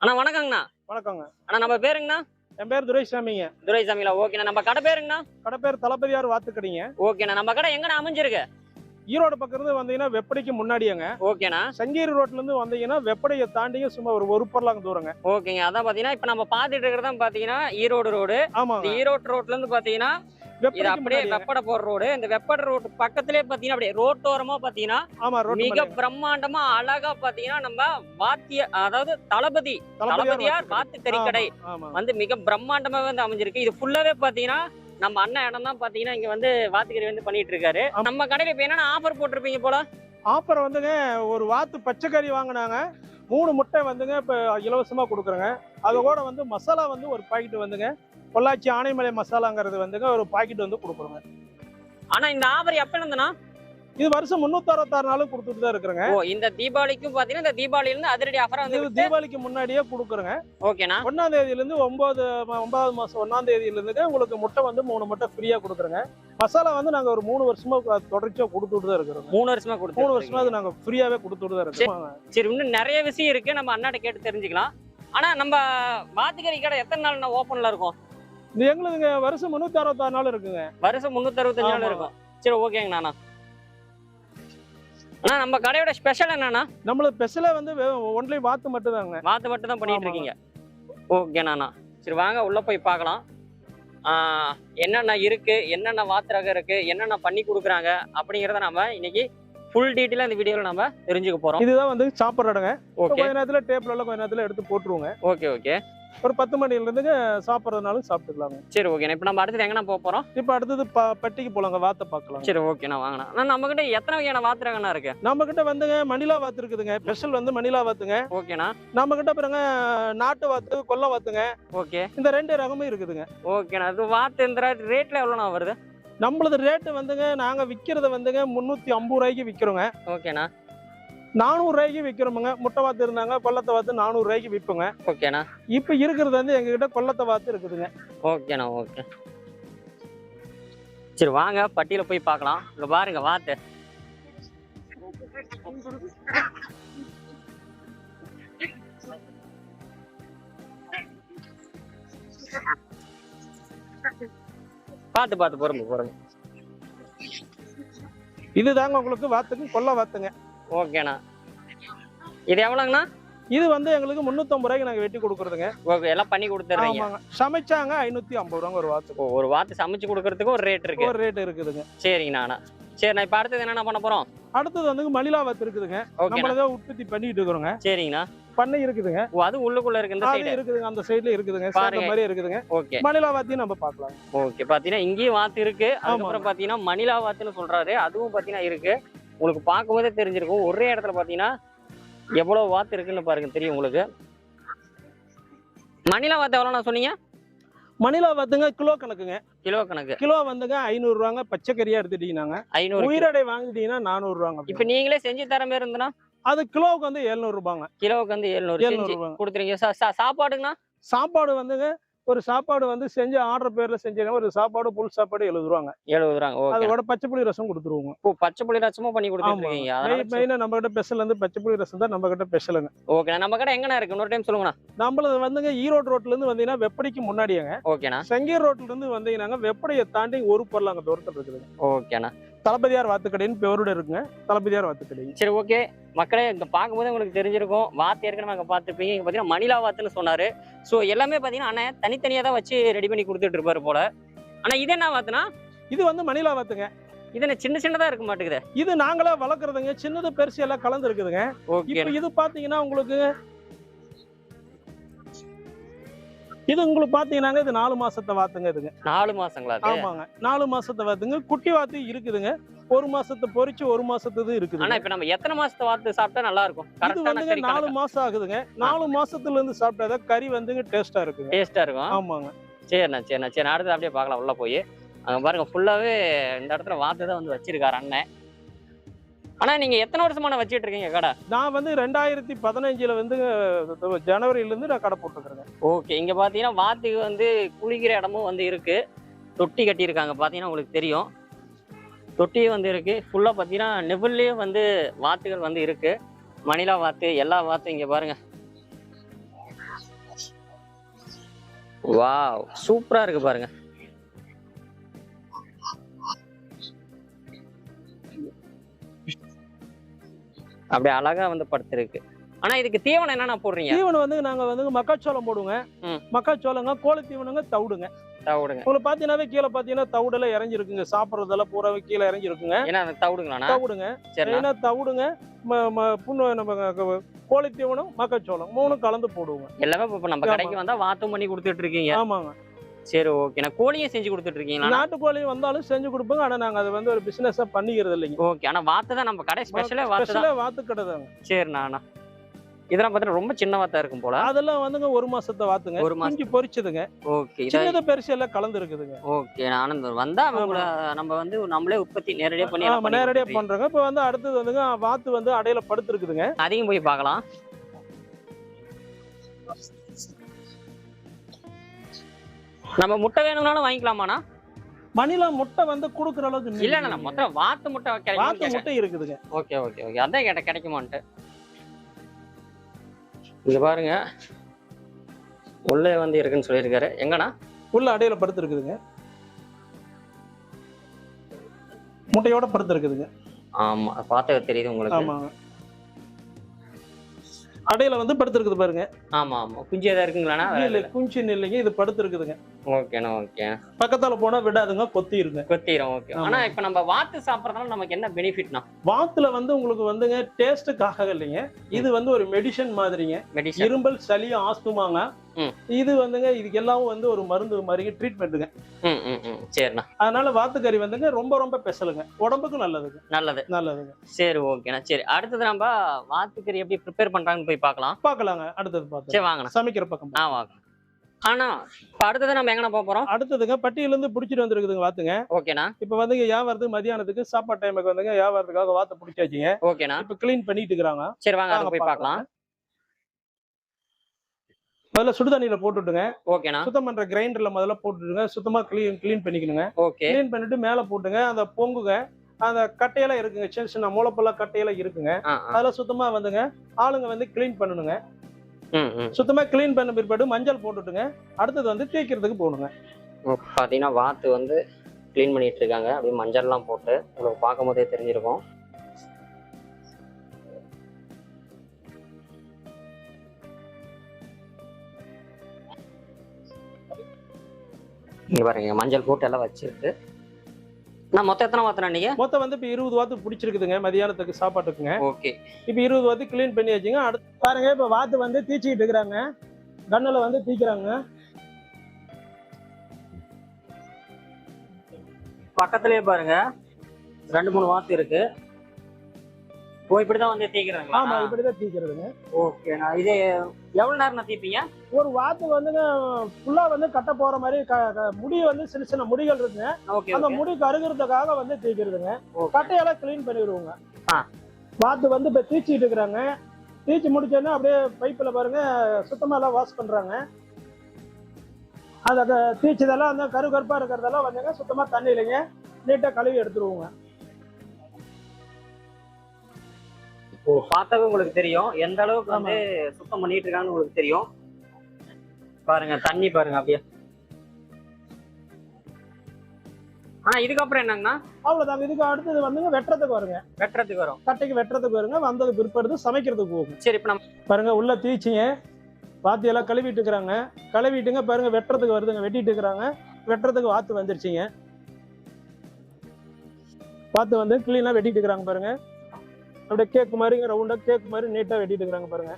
அண்ணா வணக்கங்கண்ணா. வணக்கங்க. அண்ணா நம்ம பேருங்கண்ணா? என் பேர் துரைசாமிங்க. துரைசாமிங்களா? ஓகேண்ணா. நம்ம கடை பேருங்கண்ணா? கடை பேர் தளபதியார் வாத்துக்கடிங்க. ஓகேண்ணா. நம்ம கடை எங்கண்ணா அமைஞ்சிருக்கு? ஈரோடு பக்கம் இருந்து வந்தீங்கன்னா வெப்படைக்கு முன்னாடியங்க. ஓகேண்ணா. சங்கீரி ரோட்ல இருந்து வந்தீங்கன்னா வெப்படையை தாண்டிங்க சும்மா ஒரு ஒரு பர்லாங்க தூரங்க. ஓகேங்க. அதான் பாத்தீங்கன்னா இப்ப நம்ம பாத்துட்டு இருக்கிறது பாத்தீங்கன்னா ஈரோடு ரோடு. ஆமாங்க. ஈரோடு ரோட்ல இருந்து பாத்தீங்கன்னா இது அப்படியே. வெப்படை போற ரோடு. இந்த வெப்படை ரோடு பக்கத்திலே பாத்தீங்கன்னா அப்படியே ரோட்டோரமா பாத்தீங்கன்னா ஆமா மிக பிரம்மாண்டமா அழகா பாத்தீங்கன்னா நம்ம வாத்திய அதாவது தளபதி தளபதியார் வாத்து கறிக்கடை ஆமா வந்து மிக பிரம்மாண்டமாவே வந்து அமைஞ்சிருக்கு. இது ஃபுல்லாவே பாத்தீங்கன்னா நம்ம அண்ணன் இடம் தான் பாத்தீங்கன்னா இங்க வந்து வாத்துக்கறி வந்து பண்ணிட்டு இருக்காரு. நம்ம கடையில இப்ப என்னன்னா ஆஃபர் போட்டிருப்பீங்க போல? ஆப்பர் வந்துங்க ஒரு வாத்து பச்சைக்கறி வாங்கினாங்க மூணு முட்டை வந்துங்க இப்ப இலவசமா கொடுக்குறேங்க. அது கூட வந்து மசாலா வந்து ஒரு பாக்கெட் வந்துங்க பொள்ளாச்சி ஆனைமலை மசாலாங்கிறது வந்துங்க ஒரு பாக்கெட் வந்து கொடுக்குறோங்க. ஆனா இந்த ஆஃபர் எப்ப இருந்தனா இது வருஷம் முன்னூத்தி அறுபத்தாறு நாளும் கொடுத்துட்டு தான் இருக்கிறேங்க. இந்த தீபாவளிக்கும் பாத்தீங்கன்னா இந்த தீபாவளில இருந்து அதிரடி ஆஃபரா வந்து தீபாவளிக்கு முன்னாடியே கொடுக்குறேங்க. ஓகேண்ணா. ஒன்னாம் தேதியில இருந்து ஒன்பது ஒன்பதாவது மாசம் ஒன்னாம் தேதியில இருந்து உங்களுக்கு முட்டை வந்து மூணு முட்டை ஃப்ரீயா கொடுக்குறோங்க. மசாலா வந்து நாங்க ஒரு மூணு வருஷமா தொடர்ச்சியா கொடுத்துட்டு தான் இருக்கிறோம் மூணு வருஷமா மூணு கொடுத்து வருஷமா அது நாங்க ஃப்ரீயாவே கொடுத்துட்டு தான் இருக்கோம் சரி இன்னும் நிறைய விஷயம் இருக்கு. நம்ம அண்ணாட்ட கேட்டு தெரிஞ்சுக்கலாம். ஆனா நம்ம வாத்துக்கறி கடை எத்தனை நாள் ஓப்பன்ல இருக்கும்? இது எங்களுதுங்க வருஷம் முன்னூத்தி அறுபத்தாறு நாள் இருக்குங்க. வருஷம் முன்னூத்தி அறுபத்தஞ்சு நாள். இருக்கும். சரி ஓகேங்கண்ணா அண்ணா நம்ம கடையோட ஸ்பெஷல் என்னன்னா நம்மளது ஸ்பெஷலா வந்து ஒன்லி வாத்து மட்டும் தாங்க வாத்து மட்டும் தான் பண்ணிட்டு. இருக்கீங்க. ஓகேண்ணா சரி வாங்க உள்ள போய் பார்க்கலாம். என்னென்ன இருக்கு என்னென்ன வாத்து ரகம் இருக்கு என்னென்ன பண்ணி கொடுக்குறாங்க அப்படிங்கிறத நம்ம இன்னைக்கு ஃபுல் டீட்டெயிலாக இந்த வீடியோவில் நம்ம தெரிஞ்சுக்க போறோம். இதுதான் வந்து சாப்பிட்ற இடங்க கொஞ்ச நேரத்துல டேப்ல எல்லாம் கொஞ்ச நேரத்துல எடுத்து போட்டுருவோங்க. ஓகே ஓகே ஒரு பத்து மணில இருந்துங்க சாப்பிட்றதுனாலும் சாப்பிட்டுக்கலாங்க. சரி ஓகேண்ணா இப்போ நம்ம அடுத்தது எங்கண்ணா போக போறோம்? இப்ப அடுத்தது ப- பட்டிக்கு போலாங்க வாத்தை பார்க்கலாம். சரி ஓகேண்ணா வாங்கண்ணா. நம்ம கிட்ட எத்தனை வகையான வாத்து ரகம்ண்ணா இருக்கு? நம்ம கிட்ட வந்துங்க மணிலா வாத்து இருக்குதுங்க. ஸ்பெஷல் வந்து மணிலா வாத்துங்க. ஓகேண்ணா. நம்ம கிட்ட பிறங்க நாட்டு வாத்து கொல்லை வாத்துங்க. ஓகே. இந்த ரெண்டு ரகமும் இருக்குதுங்க. ஓகேண்ணா. இது வாத்து இந்த ரேட்ல எவ்வளோண்ணா வருது? நம்மளது ரேட்டு வந்துங்க நாங்க விற்கிறத வந்துங்க முந்நூற்றி ஐம்பது ரூபாய்க்கு விற்கிறோங்க ஓகேண்ணா. நானூறு ரூபாய்க்கு விற்கிறோமுங்க முட்டை வாத்து இருந்தாங்க கொல்லத்தை வாத்து நானூறு ரூபாய்க்கு விற்போங்க ஓகேண்ணா. இப்போ இருக்கிறது வந்து எங்ககிட்ட கொல்லத்தை வாத்து இருக்குதுங்க. ஓகேண்ணா ஓகே. சரி வாங்க பட்டியில போய் பார்க்கலாம். இங்க பாருங்க வாத்து. பார்த்து பார்த்து பொறுங்க பொறுங்க இது தாங்க உங்களுக்கு வாத்துக்கு கொல்லை வாத்துங்க. ஓகேண்ணா. இது எவ்வளோங்கண்ணா? இது வந்து எங்களுக்கு முந்நூற்றம்பது ரூபாய்க்கு நாங்கள் வெட்டி கொடுக்குறதுங்க. ஓகே எல்லாம் பண்ணி கொடுத்துட்றீங்க. ஆமாங்க. சமைச்சாங்க ஐநூற்றி ஐம்பது ரூபாங்க ஒரு வாத்துக்கு ஒரு வாத்து சமைச்சு கொடுக்கறதுக்கு ஒரு ரேட் இருக்கு. ஒரு ரேட் இருக்குதுங்க. சரிங்கண்ணா சரிண்ணா இப்போ அடுத்தது என்னண்ணா பண்ண போறோம்? அடுத்தது வந்து மணிலா வாத்து இருக்குதுங்க. ஓகேண்ணா. நம்மளதான் உற்பத்தி பண்ணிட்டு இருக்கிறோங்க. சரிங்கண்ணா. பண்ணை இருக்குதுங்க. ஓ அது உள்ளுக்குள்ள இருக்கு இந்த சைடு இருக்குதுங்க அந்த சைடுல இருக்குதுங்க. பாருங்க. மாதிரி இருக்குதுங்க. ஓகே. மணிலா வாத்தியும் நம்ம பார்க்கலாம் ஓகே பாத்தீங்கன்னா இங்கேயும் வாத்து இருக்கு. அதுக்கப்புறம் பாத்தீங்கன்னா மணிலா வாத்துன்னு சொல்றாரு. அதுவும் பாத்தீங்கன்னா இருக்கு. உங்களுக்கு பார்க்கும்போதே தெரிஞ்சிருக்கும். ஒரே இடத்துல பாத்தீங்கன்னா எவ்வளவு வாத்து இருக்குன்னு பாருங்க. தெரியும் உங்களுக்கு. மணிலா வாத்து எவ்வளோ சொன்னீங்க? மணிலா வாத்துங்க கிலோ கணக்குங்க. கிலோ கணக்கு. கிலோ வந்துங்க ஐநூறு ரூபாங்க பச்சைக்கறியா எடுத்துட்டீங்கன்னாங்க. ஐநூறு. உயிரடை வாங்கிட்டீங்கன்னா நானூறு ரூபாங்க இப்ப நீங்களே செஞ்சு தர மாதிரி இருந்தனா அது கிலோவுக்கு வந்து எழுநூறு ரூபாங்க கிலோவுக்கு வந்து எழுநூறு. எழுநூறு கொடுத்துருங்க சாப்பாடுங்கண்ணா? சாப்பாடு வந்துங்க ஒரு சாப்பாடு வந்து செஞ்சு ஆர்டர் பேர்ல செஞ்சீங்கன்னா ஒரு சாப்பாடு புல் சாப்பாடு எழுபது ரூபாங்க எழுபது ரூபாங்க அதோட பச்சை புளி ரசம் கொடுத்துருவோங்க. இப்போ பச்சை புளி ரசமும் பண்ணி கொடுத்துருக்கீங்க மெயினா நம்ம கிட்ட ஸ்பெஷல் வந்து பச்சை புளி ரசம் தான் நம்ம கிட்ட ஸ்பெஷலுங்க ஓகே நம்ம கடை எங்கண்ணா இருக்கு? இன்னொரு டைம் சொல்லுங்கண்ணா. நம்மளது வந்துங்க ஈரோடு ரோட்ல இருந்து வந்தீங்கன்னா வெப்படிக்கு முன்னாடியேங்க. ஓகேண்ணா செங்கீர் ரோட்ல இருந்து வந்தீங்கன்னாங்க வெப்படையை தாண்டி ஒரு பொருள் அங்க தூரத்தில் இருக்குதுங்க ஓகேண்ணா தளபதியார் வாத்துக்கடைன்னு பேரோட இருக்குங்க. தளபதியார் வாத்துக்கடை சரி ஓகே. மக்களே இங்க பார்க்கும்போது உங்களுக்கு தெரிஞ்சிருக்கும். வாத்து ஏற்கனவே அங்கே பார்த்துருப்பீங்க. இங்க பார்த்தீங்கன்னா மணிலா வாத்துன்னு சொன்னாரு. ஸோ எல்லாமே பார்த்தீங்கன்னா அண்ணன் தனித்தனியாக தான் வச்சு ரெடி பண்ணி கொடுத்துட்டு இருப்பாரு போல. ஆனா இது என்ன வாத்துனா இது வந்து மணிலா வாத்துங்க. இது என்ன சின்ன சின்னதா இருக்க மாட்டேங்குது? இது நாங்களா வளர்க்குறதுங்க. சின்னது பெருசு எல்லாம் கலந்து இருக்குதுங்க ஓகே. இப்போ இது பாத்தீங்கன்னா உங்களுக்கு இது உங்களுக்கு பாத்தீங்கன்னாங்க இது நாலு மாசத்தை வாத்துங்க இதுங்க. நாலு மாசங்களா ஆமாங்க. நாலு மாசத்தை வாத்துங்க. குட்டி வாத்து இருக்குதுங்க. ஒரு மாசத்தை பொரிச்சு ஒரு மாசத்துது ஆனா இருக்குதுங்க இப்ப நம்ம எத்தனை மாசத்து வாத்து சாப்பிட்டா நல்லா இருக்கும்? இது வந்துங்க நாலு மாசம் ஆகுதுங்க. நாலு மாசத்துல இருந்து சாப்பிட்டாதான் கறி வந்துங்க டேஸ்டா இருக்குங்க. டேஸ்டா இருக்கும்? ஆமாங்க. சரிண்ணா சரிண்ணா சரி அடுத்து அப்படியே பார்க்கலாம் உள்ள போய். அங்க பாருங்க ஃபுல்லாவே இந்த இடத்துல வாத்து தான் வந்து வச்சிருக்காரு அண்ணன். ஆனா நீங்க எத்தனை வருஷமான வச்சிட்டு இருக்கீங்க கடை? நான் வந்து ரெண்டாயிரத்தி பதினஞ்சுல வந்து ஜனவரியில இருந்து நான் கடை போட்டுருக்கேங்க ஓகே இங்க பாத்தீங்கன்னா வாத்துக்கு வந்து குளிக்கிற இடமும் வந்து இருக்கு. தொட்டி கட்டியிருக்காங்க பாத்தீங்கன்னா உங்களுக்கு தெரியும். தொட்டியும் வந்து இருக்கு. ஃபுல்லா பாத்தீங்கன்னா நெபுல்லையும் வந்து வாத்துகள் வந்து இருக்கு. மணிலா வாத்து எல்லா வாத்தும் இங்க பாருங்க. வாவ் சூப்பரா இருக்கு பாருங்க. அப்படியே அழகா வந்து படுத்திருக்கு. ஆனா இதுக்கு தீவனம் என்னென்ன போடுறீங்க? தீவனம் வந்து நாங்க வந்து மக்காச்சோளம் போடுவோங்க. மக்காச்சோளங்க கோழி தீவனங்க தவிடுங்க. தவிடுங்க. உங்களுக்கு பாத்தீங்கன்னாவே கீழே பாத்தீங்கன்னா தவிடெல்லாம் இறங்கிருக்குங்க சாப்பிட்றதெல்லாம் பூராவே கீழே இறங்கிருக்குங்க ஏன்னா தவிடுங்களாண்ணா? தவிடுங்க. ஏன்னா தவிடுங்க. புண்ணு நம்ம கோழி தீவனம் மக்காச்சோளம் மூணும் கலந்து போடுவோங்க. எல்லாமே இப்ப நம்ம. கடைக்கு வந்தா வாத்தம் பண்ணி கொடுத்துட்டு இருக்கீங்க. ஆமாங்க. சரி ஓகே கோழியை செஞ்சு கொடுத்துட்டு இருக்கீங்களா நாட்டுக்கோழி வந்தாலும் செஞ்சு கொடுப்போங்க. ஆனா நாங்க அதை வந்து ஒரு பிசினஸா பண்ணிக்கிறது இல்லைங்க. ஓகே ஆனா வாத்து தான் நம்ம கடை. ஸ்பெஷலே வாத்து வாத்து கிடையாதுங்க சரிண்ணா அண்ணா. இதெல்லாம் பார்த்தீங்கன்னா ரொம்ப சின்ன வாத்தா இருக்கும் போல. அதெல்லாம் வந்துங்க ஒரு மாசத்தை வாத்துங்க. ஒரு மாசம் பொரிச்சதுங்க. ஓகே சின்னது பெருசு எல்லாம் கலந்து இருக்குதுங்க. ஓகே ஆனந்தம் வந்தா அவங்கள நம்ம வந்து நம்மளே உற்பத்தி நேரடியா பண்ணி நேரடியா பண்றோங்க. இப்ப வந்து அடுத்தது வந்துங்க வாத்து வந்து அடையில படுத்து இருக்குதுங்க அதையும் போய் பார்க்கலாம். நம்ம முட்டை வேணும்னாலும் வாங்கிக்கலாமாண்ணா? மணில முட்டை வந்து குடுக்குற அளவுக்கு இல்ல இல்ல மொத்தம் வாத்து முட்டை வாத்து கிடைக்கும் முட்டை இருக்குதுங்க. Okay okay okay. அதான் கேட்ட கிடைக்குமான்ட்டு. இங்க பாருங்க. உள்ளே வந்து இருக்குன்னு சொல்லியிருக்காரு. எங்கண்ணா? உள்ள அடையில படுத்து இருக்குதுங்க. முட்டையோட படுத்து இருக்குதுங்க. ஆமா பார்த்தா தெரியுது உங்களுக்கு. ஆமாங்க. அடையில வந்து படுத்து இருக்குது பாருங்க. ஆமா ஆமா. குஞ்சு ஏதாவது இருக்குங்களாண்ணா? இல்ல குஞ்சின் இல்லைங்க இது படுத்து இருக்குதுங்க. ஓகேண்ணா ஓகே. பக்கத்தால போனா விடாதுங்க கொத்தி இருங்க கொத்திரும் ஓகே. ஆனா இப்ப நம்ம வாத்து சாப்பிடறதுனால நமக்கு என்ன பெனிஃபிட்னா வாத்துல வந்து உங்களுக்கு வந்துங்க டேஸ்ட்டுக்காக இல்லைங்க. இது வந்து ஒரு மெடிசன் மாதிரிங்க. இரும்பல் சளி ஆஸ்துமாங்க. இது வந்துங்க இதுக்கு எல்லாம் வந்து ஒரு மருந்து மாதிரி ட்ரீட்மெண்ட்டுங்க சரிண்ணா. அதனால வாத்துக்கறி வந்துங்க ரொம்ப ரொம்ப பெசலுங்க. உடம்புக்கு நல்லதுங்க. நல்லது. நல்லதுங்க. சரி ஓகேண்ணா. சரி அடுத்தது நம்ம வாத்துக்கறி எப்படி ப்ரிப்பேர் பண்றாங்கன்னு போய் பார்க்கலாம். பார்க்கலாங்க அடுத்தது பார்த்து சரி வாங்கண்ணா. சமைக்கிற பக்கம் ஆ வாங்க. ஆனா இப்ப அடுத்தது நம்ம போக போறோம்? அடுத்ததுங்க பட்டியில இருந்து பிடிச்சிட்டு வந்துருக்குதுங்க வாத்துங்க. ஓகேண்ணா. இப்ப வந்துங்க வியாபாரத்துக்கு மதியானத்துக்கு சாப்பாடு டைமுக்கு வந்துங்க வியாபாரத்துக்காக வாத்து ஓகேண்ணா. இப்ப க்ளீன் பண்ணிட்டு சரி வாங்க போய் பார்க்கலாம். முதல்ல சுடுதண்ணியில போட்டுட்டுங்க. ஓகேண்ணா. சுத்தம் பண்ற கிரைண்டர்ல முதல்ல போட்டுட்டுங்க சுத்தமா க்ளீன் க்ளீன் பண்ணிக்கணுங்க. ஓகே. க்ளீன் பண்ணிட்டு மேல போட்டுங்க அந்த பொங்குங்க அந்த கட்டையெல்லாம் இருக்குங்க சின்ன சின்ன முளைப்பெல்லாம் கட்டையெல்லாம் இருக்குங்க. அதெல்லாம் சுத்தமா வந்துங்க ஆளுங்க வந்து க்ளீன் பண்ணணுங்க. சுத்தமா க்ளீன் பண்ண பிற்பாடு மஞ்சள் போட்டுட்டுங்க. அடுத்தது வந்து தேய்க்கிறதுக்கு இப்போ பார்த்தீங்கன்னா வாத்து வந்து க்ளீன் பண்ணிட்டு இருக்காங்க. அப்படியே மஞ்சள்லாம் போட்டு உங்களுக்கு பார்க்கும் போதே தெரிஞ்சிருக்கும். இங்க பாருங்க மஞ்சள் போட்டு எல்லாம் வச்சிருக்கு. நான் மொத்தம் எத்தனை வாத்துனா நீங்க மொத்தம் வந்து இப்ப இருபது வாத்து பிடிச்சிருக்குதுங்க மதியானத்துக்கு சாப்பாட்டுக்குங்க. ஓகே. இப்ப இருபது வாத்து க்ளீன் பண்ணி வச்சுங்க. அடுத்து பாருங்க இப்ப வாத்து வந்து தீச்சிக்கிட்டு இருக்கிறாங்க. கண்ணுல வந்து தீக்கிறாங்க. பக்கத்துலயே பாருங்க. ரெண்டு மூணு வாத்து இருக்கு. ஓ இப்படிதான் வந்து தீக்கிறாங்க ஆமா இப்படிதான் தீக்கிறதுங்க ஓகே நான் இது எவ்வளவு நேரம் நான் தீப்பீங்க ஒரு வாத்து வந்துங்க ஃபுல்லா வந்து கட்ட போற மாதிரி முடி வந்து சின்ன சின்ன முடிகள் இருக்குங்க. அந்த முடி கருகிறதுக்காக வந்து தீக்கிறதுங்க ஓகே. கட்டையெல்லாம் க்ளீன் பண்ணிடுவோங்க. வாத்து வந்து இப்ப தீச்சிட்டு இருக்கிறாங்க. தீச்சி முடிச்சோன்னா அப்படியே பைப்பில் பாருங்க சுத்தமா எல்லாம் வாஷ் பண்றாங்க. அந்த தீச்சதெல்லாம் அந்த கரு கருப்பா இருக்கிறதெல்லாம் வந்துங்க சுத்தமா தண்ணியிலைங்க நீட்டா கழுவி எடுத்துருவோங்க. பார்த்தாவே உங்களுக்கு தெரியும். எந்த அளவுக்கு வந்து சுத்தம் பண்ணிட்டு இருக்காங்கன்னு உங்களுக்கு தெரியும். பாருங்க தண்ணி பாருங்க அப்படியே. ஆ இதுக்கப்புறம் என்னங்கண்ணா? அவ்வளவுதாங்க இதுக்கு அடுத்தது வந்துங்க வெட்டுறதுக்கு வருங்க. வெட்டுறதுக்கு வரும். கட்டைக்கு வெட்டுறதுக்கு வருங்க வந்தது பிற்பாடு சமைக்கிறதுக்கு போகும். சரி இப்ப நம்ம பாருங்க உள்ள தீச்சிங்க. வாத்து எல்லாம் கழுவிட்டு இருக்கிறாங்க. கழுவிட்டுங்க பாருங்க வெட்டுறதுக்கு வருதுங்க. வெட்டிட்டு இருக்கிறாங்க. வெட்டுறதுக்கு வாத்து வந்துருச்சுங்க. வாத்து வந்து கிளீனா வெட்டிட்டு இருக்கிறாங்க பாருங்க. அப்படியே கேக் மாதிரிங்க ரவுண்டா கேக் மாதிரி நீட்டா வெட்டிட்டு இருக்கிறாங்க பாருங்க.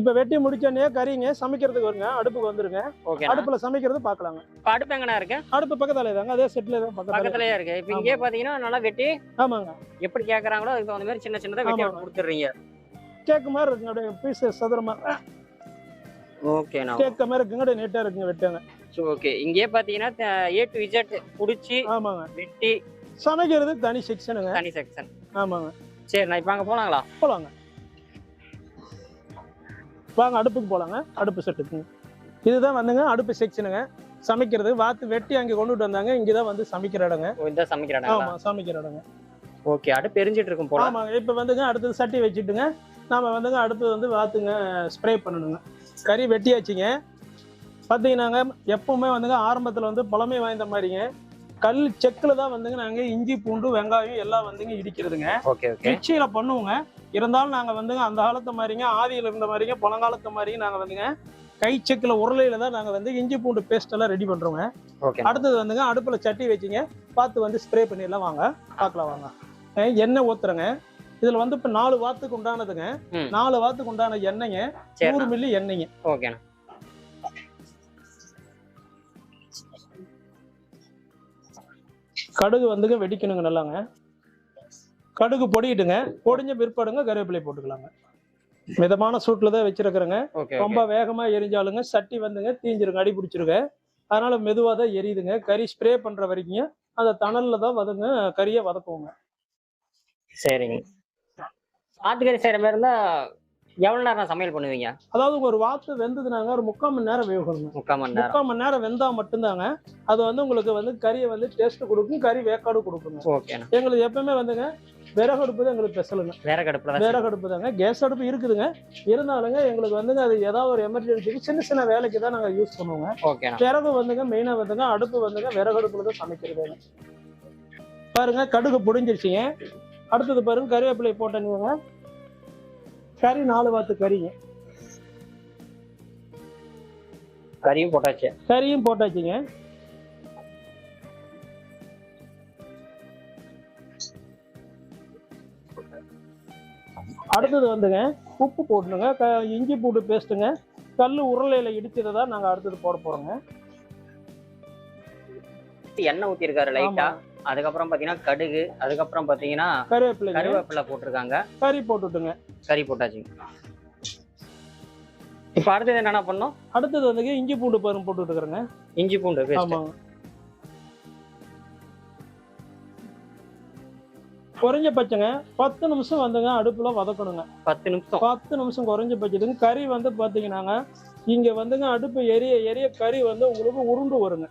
இப்ப வெட்டி முடிச்சோடனே கறிங்க சமைக்கிறதுக்கு வருங்க அடுப்புக்கு வந்துருங்க. அடுப்புல சமைக்கிறது பார்க்கலாங்க அடுப்பு எங்கண்ணா இருக்கு? அடுப்பு பக்கத்துல தாங்க அதே செட்ல தான் பக்கத்துல பக்கத்துலயே இருக்கு. இப்ப இங்கே பாத்தீங்கன்னா நல்லா வெட்டி ஆமாங்க. எப்படி கேக்குறாங்களோ அதுக்கு தகுந்த மாதிரி சின்ன சின்னதா வெட்டி ஆமாங்க. கொடுத்துடுறீங்க. கேக் மாதிரி இருக்குங்க. அப்படியே பீஸ் சதுரமா. ஓகேண்ணா. கேக் மாதிரி இருக்குங்க. நீட்டா இருக்குங்க வெட்டுங்க. ஓகே இங்கே பாத்தீங்கன்னா ஏ டு இஜட் புடிச்சு ஆமாங்க. வெட்டி சமைக்கிறது தனி செக்ஷனுங்க தனி செக்ஷன் ஆமாங்க. சரி நான் இப்ப அங்க போனாங்களா போலாங்க. வாங்க அடுப்புக்கு போலாங்க. அடுப்பு செட்டுக்குங்க இதுதான் வந்துங்க அடுப்பு செக்ஷனுங்க சமைக்கிறது வாத்து வெட்டி அங்கே கொண்டுட்டு வந்தாங்க. இங்கே தான் வந்து சமைக்கிற இடங்க. ஓ, இதான் சமைக்கிறாங்களா ஆமா சமைக்கிற இடங்க. ஓகே அடுப்பு எரிஞ்சிட்டு இருக்கும் போல. ஆமாங்க இப்போ வந்துங்க அடுத்தது சட்டி வச்சுட்டுங்க. நாம வந்துங்க அடுத்தது வந்து வாத்துங்க ஸ்ப்ரே பண்ணணுங்க. கறி வெட்டியாச்சுங்க. பார்த்தீங்கன்னாங்க எப்பவுமே வந்துங்க ஆரம்பத்தில் வந்து பழமை வாய்ந்த மாதிரிங்க. கல் செக்கில் தான் வந்துங்க நாங்கள் இஞ்சி பூண்டு வெங்காயம் எல்லாம் வந்துங்க இடிக்கிறதுங்க. மிக்சியில பண்ணுவோங்க. இருந்தாலும் நாங்கள் வந்துங்க அந்த காலத்து மாதிரிங்க ஆதியில் இருந்த மாதிரிங்க பழங்காலத்து மாதிரிங்க நாங்கள் வந்துங்க கை செக்கில் உருளையில தான் நாங்கள் வந்து இஞ்சி பூண்டு பேஸ்ட் எல்லாம் ரெடி பண்ணுறோங்க அடுத்தது வந்துங்க அடுப்பில் சட்டி வச்சுங்க. பார்த்து வந்து ஸ்ப்ரே பண்ணிடலாம் வாங்க. பார்க்கலாம் வாங்க. எண்ணெய் ஊத்துறங்க. இதில் வந்து இப்போ நாலு வாத்துக்கு உண்டானதுங்க. நாலு வாத்துக்கு உண்டான எண்ணெய்ங்க. நூறு மில்லி எண்ணெய்ங்க. ஓகேண்ணா. கடுகு வந்துங்க வெடிக்கணுங்க நல்லாங்க. கடுகு பொடிட்டுங்க பொடிஞ்ச பிற்பாடுங்க கருவேப்பிலை போட்டுக்கலாங்க. மிதமான சூட்டில் தான் வச்சிருக்கிறேங்க. ரொம்ப வேகமா எரிஞ்சாலுங்க சட்டி வந்துங்க தீஞ்சிருங்க அடி பிடிச்சிருங்க. அதனால மெதுவாக தான் எரியுதுங்க. கறி ஸ்ப்ரே பண்ற வரைக்கும் அந்த தணல்ல தான் வதங்க கறியை வதக்குவோங்க. சரிங்க. ஆட்டுக்கறி செய்யற மாதிரி இருந்தா எவ்வளவு நேரம் சமையல் பண்ணுவீங்க? அதாவது ஒரு வாத்து வெந்ததுனாங்க ஒரு முக்கால் மணி நேரம் வேகணுங்க. முக்கால் மணி நேரம். முக்கால் மணி நேரம் வெந்தா மட்டும்தாங்க. அது வந்து உங்களுக்கு வந்து கறியை வந்து டேஸ்ட் கொடுக்கும் கறி வேக்காடு கொடுக்குங்க. ஓகேண்ணா எங்களுக்கு எப்பவுமே வந்துங்க விறகு அடுப்பு தான் எங்களுக்கு ஸ்பெஷலுங்க விறகு அடுப்பு தாங்க. கேஸ் அடுப்பு இருக்குதுங்க. இருந்தாலுங்க எங்களுக்கு வந்துங்க அது ஏதாவது ஒரு எமர்ஜென்சிக்கு சின்ன சின்ன வேலைக்கு தான் நாங்கள் யூஸ் பண்ணுவோங்க. ஓகேண்ணா விறகு வந்துங்க மெயினா வந்துங்க அடுப்பு வந்துங்க விறகு அடுப்புல தான் சமைக்கிறதுங்க. பாருங்க கடுகு புடிஞ்சிருச்சுங்க. அடுத்தது பாருங்க கருவேப்பிலை போட்டேனுங்க. கறி நாலு வாத்து கறிங்க. கறியும் போட்டாச்சு. கறியும் போட்டாச்சுங்க. அடுத்தது வந்துங்க உப்பு போடணுங்க. க இஞ்சி பூண்டு பேஸ்ட்டுங்க. கல் உருளையில இடிச்சதை தான் நாங்கள் அடுத்தது போட போறோங்க. எண்ணெய் ஊத்திருக்காரு லைட்டா. ஆமா. அதுக்கப்புறம் பாத்தீங்கன்னா கடுகு அதுக்கப்புறம் பாத்தீங்கன்னா கருவேப்பிலைங்க. கருவேப்பிலை போட்டிருக்காங்க. கறி போட்டுட்டுங்க. கறி போட்டாச்சு இப்ப அடுத்தது என்னென்ன பண்ணோம் அடுத்தது வந்துங்க இஞ்சி பூண்டு பருப்பு போட்டுட்டு இருக்கிறேங்க இஞ்சி பூண்டு குறைஞ்ச பட்சங்க பத்து நிமிஷம் வந்துங்க அடுப்புல வதக்கணுங்க. பத்து நிமிஷம். பத்து நிமிஷம் குறைஞ்ச பட்சத்துக்கு கறி வந்து பாத்தீங்கன்னாங்க இங்க வந்துங்க அடுப்பு எரிய எரிய கறி வந்து உங்களுக்கு உருண்டு வருங்க.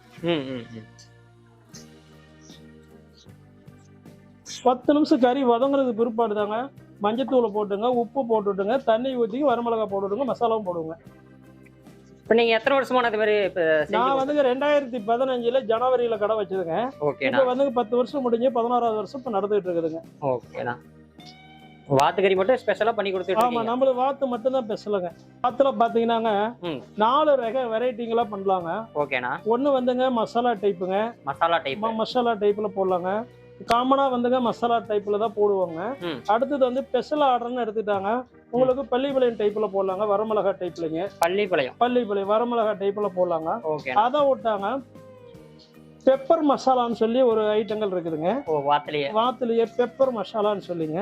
பத்து நிமிஷம் கறி வதங்குறது பிற்பாடு தாங்க மஞ்சத்தூளை போட்டுங்க உப்பு போட்டுட்டுங்க தண்ணி ஊற்றி வரமிளகா போட்டுடுங்க மசாலாவும் போடுங்க. இப்ப நீங்க எத்தனை வருஷமா அது மாதிரி இப்ப நான் வந்துங்க ரெண்டாயிரத்தி பதினஞ்சுல ஜனவரியில கடை வச்சதுங்க. ஓகேண்ணா இப்போ வந்துங்க பத்து வருஷம் முடிஞ்சு பதினாறாவது வருஷம் இப்போ நடந்துகிட்டு இருக்குதுங்க. ஓகேண்ணா வாத்துக்கறி மட்டும் ஸ்பெஷலா பண்ணி கொடுத்துட்டு ஆமா இருக்கீங்க. நம்மளுக்கு வாத்து மட்டும் தான் பெசலுங்க வாத்துல பாத்தீங்கன்னாங்க ம். நாலு ரக வெரைட்டிங்களா பண்ணலாங்க. ஓகேண்ணா ஒண்ணு வந்துங்க மசாலா டைப்புங்க மசாலா டைப் மசாலா டைப்ல போடலாங்க. காமனா வந்துங்க மசாலா டைப்ல தான் போடுவாங்க. அடுத்தது வந்து ஸ்பெஷல் ஆர்டர்னு எடுத்துட்டாங்க. உங்களுக்கு பள்ளிப்பாளையம் டைப்ல போடலாங்க. வரமிளகா டைப்லங்க பள்ளிப்பாளையம் பள்ளிப்பாளையம் வரமிளகா டைப்ல போடலாங்க. அதை விட்டாங்க. பெப்பர் மசாலான்னு சொல்லி ஒரு ஐட்டங்கள் இருக்குதுங்க. வாத்துலயே. வாத்துலயே பெப்பர் மசாலான்னு சொல்லிங்க.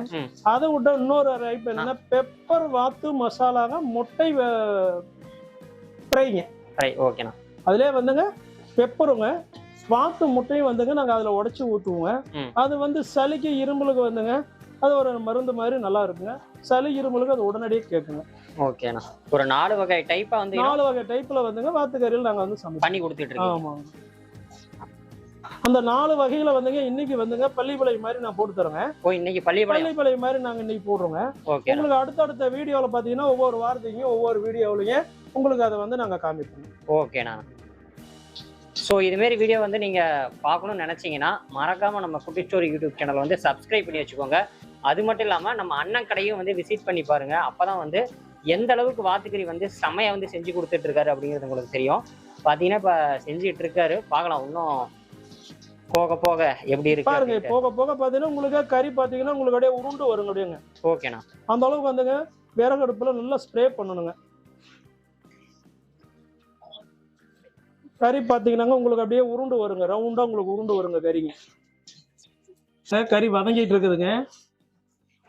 அதை விட்ட இன்னொரு ஐட்டம் என்னன்னா பெப்பர் வாத்து மசாலாங்க முட்டை ஃப்ரைங்க ரை ஓகேண்ணா அதுலயே வந்துங்க பெப்பருங்க வாத்து முட்டையும் வந்துங்க நாங்கள் அதில் உடைச்சி ஊற்றுவோங்க. அது வந்து சளிக்கு இருமலுக்கு வந்துங்க அது ஒரு மருந்து மாதிரி நல்லா இருக்குங்க. சளி இருமலுக்கு அது உடனடியே கேட்குங்க ஓகேண்ணா. ஒரு நாலு வகை டைப்பா வந்து நாலு வகை டைப்ல வந்துங்க வாத்துக்கறியில் நாங்கள் வந்து சமைப்போம். பண்ணி கொடுத்துட்டு ஆமாங்க. அந்த நாலு வகையில வந்துங்க இன்னைக்கு வந்துங்க பள்ளிப்பாளையம் மாதிரி நான் போட்டு தரேங்க ஓ இன்னைக்கு பள்ளிப்பாளையம் பள்ளிப்பாளையம் மாதிரி நாங்கள் இன்னைக்கு போடுறோங்க. ஓகேண்ணா. உங்களுக்கு அடுத்தடுத்த வீடியோவில் பார்த்தீங்கன்னா ஒவ்வொரு வாரத்தையும் ஒவ்வொரு வீடியோவிலையும் உங்களுக்கு அதை வந்து நாங்கள் காமிப்போம். ஓகேண்ணா. ஸோ இதுமாரி வீடியோ வந்து நீங்கள் பார்க்கணும்னு நினச்சிங்கன்னா மறக்காமல் நம்ம குட்டி ஸ்டோரி யூடியூப் சேனலை வந்து சப்ஸ்கிரைப் பண்ணி வச்சுக்கோங்க. அது மட்டும் இல்லாமல் நம்ம அண்ணன் கடையும் வந்து விசிட் பண்ணி பாருங்க. அப்போ தான் வந்து எந்த அளவுக்கு வாத்துக்கறி வந்து செமையாக வந்து செஞ்சு கொடுத்துட்டு இருக்காரு அப்படிங்கிறது உங்களுக்கு தெரியும். பார்த்தீங்கன்னா இப்போ செஞ்சுட்டு இருக்காரு பார்க்கலாம் இன்னும் போக போக எப்படி இருக்கு பாருங்க. போக போக பார்த்தீங்கன்னா உங்களுக்கு கறி பார்த்தீங்கன்னா உங்களுக்கு அப்படியே உருண்டு வருங்க அப்படியேங்க. ஓகேண்ணா அந்த அளவுக்கு வந்துங்க விறகு அடுப்புல நல்லா ஸ்ப்ரே பண்ணணுங்க. கறி பார்த்தீங்கன்னாங்க உங்களுக்கு அப்படியே உருண்டு வருங்க. ரவுண்டா உங்களுக்கு உருண்டு வருங்க கறிங்க. சார் கறி வதங்கிட்டு இருக்குதுங்க.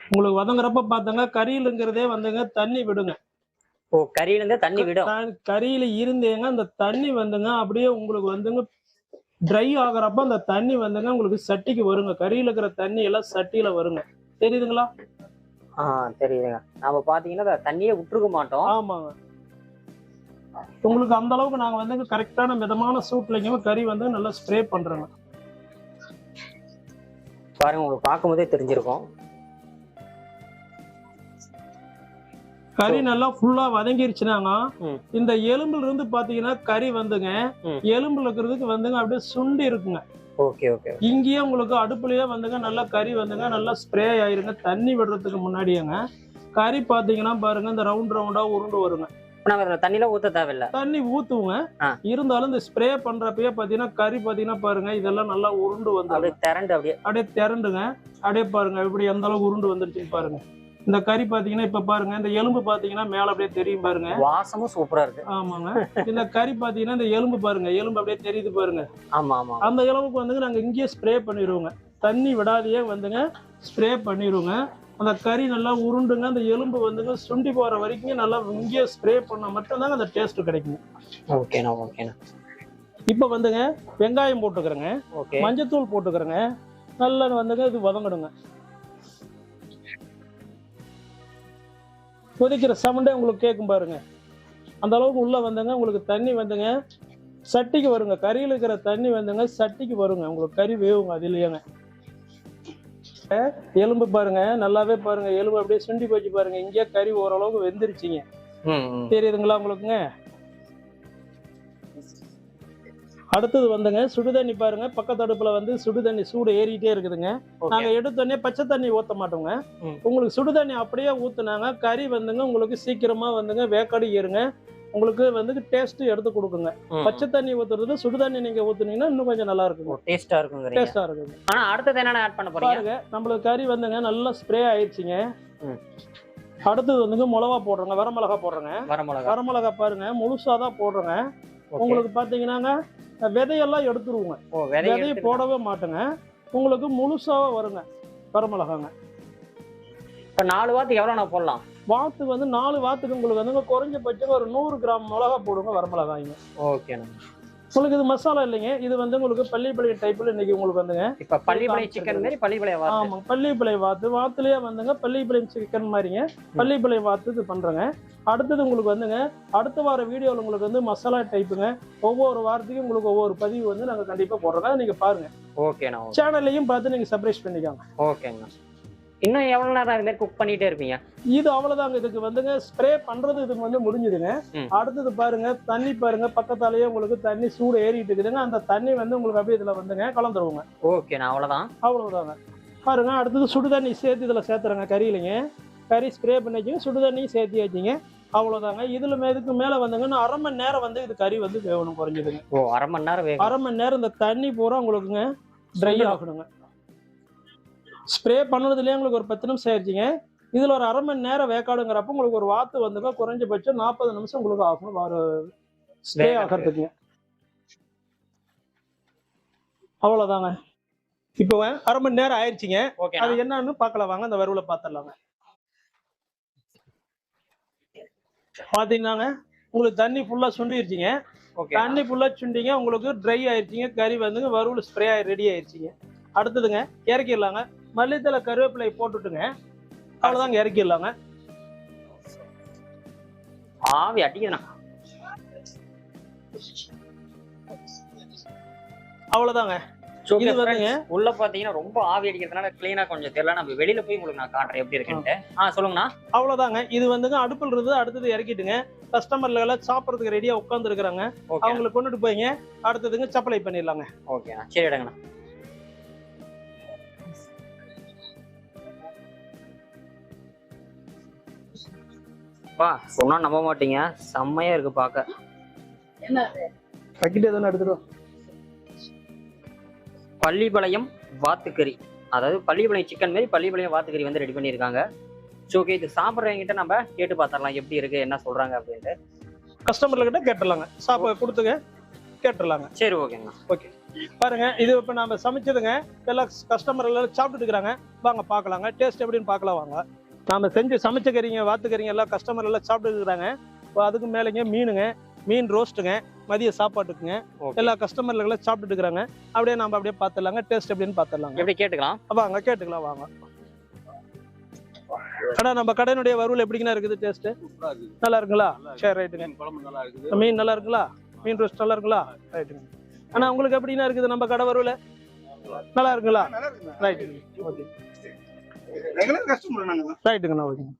உங்களுக்கு வதங்குறப்ப பார்த்தாங்க கறியிலுங்கிறதே வந்துங்க தண்ணி விடுங்க. ஓ கறியிலேருந்து தண்ணி விடும். கறியில இருந்தேங்க அந்த தண்ணி வந்துங்க அப்படியே உங்களுக்கு வந்துங்க ட்ரை ஆகுறப்ப அந்த தண்ணி வந்துங்க உங்களுக்கு சட்டிக்கு வருங்க. கறியில இருக்கிற தண்ணி எல்லாம் சட்டியில வருங்க. தெரியுதுங்களா? ஆ தெரியுதுங்க. நம்ம பார்த்தீங்கன்னா அதை தண்ணியே விட்டுருக்க மாட்டோம். ஆமாங்க. உங்களுக்கு அந்த அளவுக்கு நாங்க வந்து கரெக்டான மிதமான சூட்லங்க கறி வந்து நல்லா ஸ்ப்ரே பண்றோங்க. பாருங்க உங்களுக்கு பார்க்கும்போதே தெரிஞ்சிருக்கும். கறி நல்லா ஃபுல்லா வதங்கிருச்சுனாங்க. இந்த எலும்புல இருந்து பாத்தீங்கன்னா கறி வந்துங்க. எலும்புல இருக்கிறதுக்கு வந்துங்க அப்படியே சுண்டி இருக்குங்க. ஓகே ஓகே இங்கேயே உங்களுக்கு அடுப்புலயே வந்துங்க நல்லா கறி வந்துங்க நல்லா ஸ்ப்ரே ஆயிருங்க. தண்ணி விடுறதுக்கு முன்னாடியேங்க. கறி பாத்தீங்கன்னா பாருங்க இந்த ரவுண்ட் ரவுண்டா உருண்டு வருங்க. நம்ம தண்ணியில ஊற்ற தேவையில்ல. தண்ணி ஊத்துவோங்க. இருந்தாலும் இந்த ஸ்ப்ரே பண்றப்பயே பாத்தீங்கன்னா கறி பாத்தீங்கன்னா பாருங்க இதெல்லாம் நல்லா உருண்டு வந்து அப்படியே திரண்டு அப்படியே. அப்படியே திரண்டுங்க. அப்படியே பாருங்க இப்படி எந்த அளவுக்கு உருண்டு வந்துருச்சுன்னு பாருங்க. இந்த கறி பாத்தீங்கன்னா இப்ப பாருங்க இந்த எலும்பு பாத்தீங்கன்னா மேல அப்படியே தெரியும் பாருங்க. வாசமும் சூப்பரா இருக்கு. ஆமாங்க. இந்த கறி பாத்தீங்கன்னா இந்த எலும்பு பாருங்க எலும்பு அப்படியே தெரியுது பாருங்க. ஆமா ஆமா அந்த எலும்புக்கு வந்துங்க நாங்க இங்கேயே ஸ்ப்ரே பண்ணிடுவோங்க தண்ணி விடாதையே வந்துங்க ஸ்ப்ரே பண்ணிடுவோங்க அந்த கறி நல்லா உருண்டுங்க அந்த எலும்பு வந்துங்க சுண்டி போற வரைக்கும் நல்லா இங்கேயே ஸ்ப்ரே பண்ணா மட்டும்தாங்க அந்த டேஸ்ட் கிடைக்கும் ஓகேண்ணா ஓகேண்ணா இப்போ வந்துங்க வெங்காயம் போட்டுக்கிறேங்க. ஓகே மஞ்சத்தூள் போட்டுக்கிறேங்க. நல்லா வந்துங்க இது வதங்கணுங்க. கொதிக்கிற சவுண்டே உங்களுக்கு கேட்கும் பாருங்க. அந்த அளவுக்கு உள்ள வந்துங்க உங்களுக்கு தண்ணி வந்துங்க சட்டிக்கு வருங்க. கறியில் இருக்கிற தண்ணி வந்துங்க சட்டிக்கு வருங்க. உங்களுக்கு கறி வேவுங்க அதுலயேங்க அஹ் எலும்பு பாருங்க நல்லாவே பாருங்க எலும்பு அப்படியே சுண்டி போச்சு பாருங்க. இங்கேயே கறி ஓரளவுக்கு வெந்துருச்சுங்க. தெரியுதுங்களா உங்களுக்குங்க? அடுத்தது வந்துங்க சுடுதண்ணி பாருங்க. பக்கத்து அடுப்புல வந்து சுடுதண்ணி சூடு ஏறிட்டே இருக்குதுங்க. நாங்க எடுத்தோடனே பச்சை தண்ணி ஊத்த மாட்டோங்க. உங்களுக்கு சுடுதண்ணி அப்படியே ஊத்துனாங்க கறி வந்துங்க உங்களுக்கு சீக்கிரமா வந்துங்க வேக்காடு ஏறுங்க. உங்களுக்கு வந்து டேஸ்ட் எடுத்து கொடுக்குங்க. பச்சை தண்ணி ஊத்துறது சுடுதண்ணி நீங்க ஊத்துனீங்கன்னா இன்னும் கொஞ்சம் நல்லா ம். இருக்குங்க டேஸ்டா இருக்குங்கிறீங்க. டேஸ்டா இருக்குங்க. ஆனா அடுத்தது என்னென்ன ஆட் பண்ண போறீங்க? பாருங்க நம்மளுக்கு கறி வந்துங்க நல்லா ஸ்ப்ரே ஆயிடுச்சுங்க. அடுத்தது வந்துங்க மிளகா போடுறோங்க வரமிளகா போடுறோங்க. வரமிளகா வரமிளகா பாருங்க முழுசா தான் போடுறேங்க. உங்களுக்கு பாத்தீங்கன்னாங்க விதையெல்லாம் எடுத்துருவோங்க. விதைய போடவே மாட்டோங்க. உங்களுக்கு முழுசாவே வருங்க வரமிளகாங்க இப்போ நாலு வாத்துக்கு எவ்வளோ நான் போடலாம்? வாத்துக்கு வந்து நாலு வாத்துக்கு உங்களுக்கு வந்துங்க குறைஞ்சபட்சம் ஒரு நூறு கிராம் மிளகா போடுங்க வரமிளகாய்ங்க ஓகேண்ணா உங்களுக்கு இது மசாலா இல்லைங்க இது வந்து உங்களுக்கு பள்ளிப்பள்ளி டைப்ல இன்னைக்கு உங்களுக்கு வந்துங்க. இப்போ பள்ளிப்படை சிக்கன் மாதிரி பள்ளிப்படை வாத்து. ஆமாங்க பள்ளிப்பளை வாத்து. வாத்துலயே வந்துங்க பள்ளிப்பளை சிக்கன் மாதிரிங்க பள்ளிப்பளை வாத்து இது பண்றேங்க. அடுத்தது உங்களுக்கு வந்துங்க அடுத்த வார வீடியோவில் உங்களுக்கு வந்து மசாலா டைப்புங்க ஒவ்வொரு வாரத்துக்கும் உங்களுக்கு ஒவ்வொரு பதிவு வந்து நாங்கள் கண்டிப்பாக போடுறோங்க நீங்க பாருங்க. ஓகேண்ணா ஓகே சேனல்லையும் பார்த்து நீங்க சர்ப்ரைஸ் பண்ணிக்கோங்க. ஓகேங்கண்ணா இன்னும் எவ்வளோ நேரம் இது மாதிரி குக் பண்ணிட்டே இருப்பீங்க? இது அவ்வளவுதாங்க. இதுக்கு வந்துங்க ஸ்ப்ரே பண்றது இதுக்கு வந்து முடிஞ்சுதுங்க. அடுத்தது பாருங்க தண்ணி பாருங்க. பக்கத்தாலேயே உங்களுக்கு தண்ணி சூடு ஏறிட்டு இருக்குதுங்க. அந்த தண்ணி வந்து உங்களுக்கு அப்படியே இதுல வந்துங்க கலந்துருவோங்க. ஓகேண்ணா அவ்வளோதான் அவ்வளவுதாங்க. பாருங்க அடுத்தது சுடு தண்ணி சேர்த்து இதுல சேர்த்துறேங்க கறியிலைங்க. கறி ஸ்ப்ரே பண்ணி வச்சுங்க சுடு தண்ணியும் சேர்த்து வச்சுங்க. அவ்வளவுதாங்க. இதுல இதுக்கு மேல வந்துங்க இன்னும் அரை மணி நேரம் வந்து இது கறி வந்து வேகணும் குறைஞ்சதுங்க. ஓ அரை மணி நேரம் அரை மணி நேரம் இந்த தண்ணி பூரா உங்களுக்குங்க ட்ரை ஆகணுங்க. ஸ்ப்ரே பண்ணுறதுலேயே உங்களுக்கு ஒரு பத்து நிமிஷம் ஆயிடுச்சுங்க. இதில் ஒரு அரை மணி நேரம் வேக்காடுங்கிறப்ப உங்களுக்கு ஒரு வாத்து வந்துங்க குறைஞ்சபட்சம் நாற்பது நிமிஷம் உங்களுக்கு ஆகும். ஒரு ஸ்ப்ரே. ஆகிறதுக்குங்க அவ்வளோதாங்க இப்போ அரை மணி நேரம் ஆயிடுச்சுங்க. அது என்னன்னு பார்க்கலாம் வாங்க அந்த வறுவலை பார்த்துடலாங்க. பார்த்தீங்கன்னாங்க உங்களுக்கு தண்ணி ஃபுல்லாக சுண்டிருச்சுங்க. தண்ணி ஃபுல்லா சுண்டிங்க உங்களுக்கு ட்ரை ஆயிடுச்சிங்க கறி வந்துங்க வறுவல் ஸ்ப்ரே ரெடி ஆயிடுச்சிங்க. அடுத்ததுங்க இறக்கிடலாங்க. மல்லித்தலை கருவேப்பிலை போட்டுட்டுங்க. அவ்வளோதாங்க இறக்கிடலாங்க. ஆவி அடிக்கணும் அவ்வளோதாங்க இது வந்துங்க. உள்ள பாத்தீங்கன்னா ரொம்ப ஆவி அடிக்கிறதுனால கிளீனா கொஞ்சம் தெரியல நம்ம வெளியில போய் உங்களுக்கு நான் காட்டுறேன் எப்படி இருக்குன்ட்டு. ஆ. சொல்லுங்கண்ணா. அவ்வளோதாங்க இது வந்துங்க அடுப்பில் இருந்து அடுத்தது இறக்கிட்டுங்க. கஸ்டமர்ல எல்லாம் சாப்பிட்றதுக்கு ரெடியாக உட்காந்துருக்குறாங்க ஓகே அவங்களுக்கு கொண்டுட்டு போய்ங்க. அடுத்ததுங்க சப்ளை பண்ணிடலாங்க. ஓகேண்ணா சரி பா சொன்னா நம்ப மாட்டீங்க. செம்மையா இருக்கு பார்க்க பக்கிட்டு எதுவும் எடுத்துடும் பள்ளிப்பாளையம் வாத்துக்கறி. அதாவது பள்ளிப்பாளையம் சிக்கன் மாதிரி பள்ளிப்பாளையம் வாத்துக்கறி வந்து ரெடி பண்ணியிருக்காங்க ஸோ ஓகே இது சாப்பிட்றவங்கிட்ட நம்ம கேட்டு பார்த்துடலாம் எப்படி இருக்கு என்ன சொல்றாங்க அப்படின்ட்டு. கஸ்டமர்ல கிட்ட கேட்டுடலாங்க. சாப்பாடு கொடுத்துங்க கேட்டுடலாங்க. சரி ஓகேங்கண்ணா பாருங்க இது இப்போ நம்ம சமைச்சதுங்க. எல்லா கஸ்டமர் எல்லாம் சாப்பிட்டுட்டு இருக்கிறாங்க. வாங்க பார்க்கலாங்க டேஸ்ட் எப்படின்னு பார்க்கலாம் வாங்க. நாம செஞ்சு சமைச்ச கறிங்க வாத்துக்கறிங்க எல்லாம் கஸ்டமர் எல்லாம் சாப்பிட்டு இருக்கிறாங்க இப்போ அதுக்கு மேலேங்க மீனுங்க மீன் ரோஸ்ட்டுங்க மதிய சாப்பாட்டுக்குங்க. எல்லா கஸ்டமர்ல எல்லாம் சாப்பிட்டுட்டு இருக்கிறாங்க அப்படியே நம்ம அப்படியே பார்த்துடலாங்க டேஸ்ட் எப்படின்னு பார்த்துடலாங்க எப்படி கேட்டுக்கலாம்? வாங்க கேட்டுக்கலாம் வாங்க. அண்ணா நம்ம கடையினுடைய வறுவல் எப்படிங்கண்ணா இருக்குது டேஸ்ட் நல்லா இருக்குங்களா? சரி ரைட்டுங்க குழம்பு நல்லா இருக்குது. மீன் நல்லா இருக்குங்களா? மீன் ரோஸ்ட் நல்லா இருக்குங்களா? ரைட்டுங்க அண்ணா உங்களுக்கு எப்படிண்ணா இருக்குது நம்ம கடை வறுவல்? நல்லா இருக்குங்களா? ரைட்டுங்க ஓகே. ரெகுலர் கஸ்டமர் நாங்க ரைட்டுங்கண்ணா ஓகேங்க.